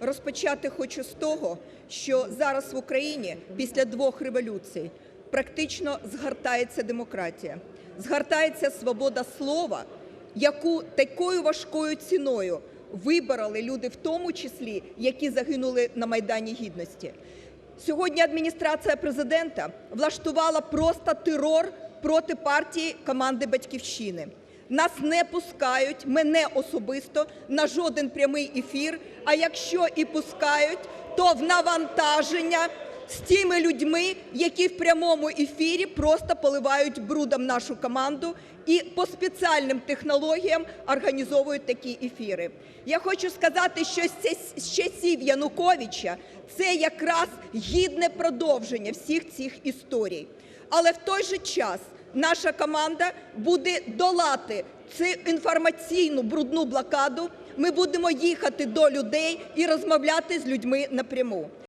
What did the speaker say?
Розпочати хочу з того, що зараз в Україні після двох революцій практично згортається демократія, згортається свобода слова, яку такою важкою ціною вибороли люди, в тому числі, які загинули на Майдані Гідності. Сьогодні адміністрація президента влаштувала просто терор проти партії команди Батьківщини. Нас не пускають, мене особисто, на жоден прямий ефір. А якщо і пускають, то в навантаження з тими людьми, які в прямому ефірі просто поливають брудом нашу команду і по спеціальним технологіям організовують такі ефіри. Я хочу сказати, що з часів Януковича це якраз гідне продовження всіх цих історій. Але в той же час наша команда буде долати цю інформаційну брудну блокаду. Ми будемо їхати до людей і розмовляти з людьми напряму.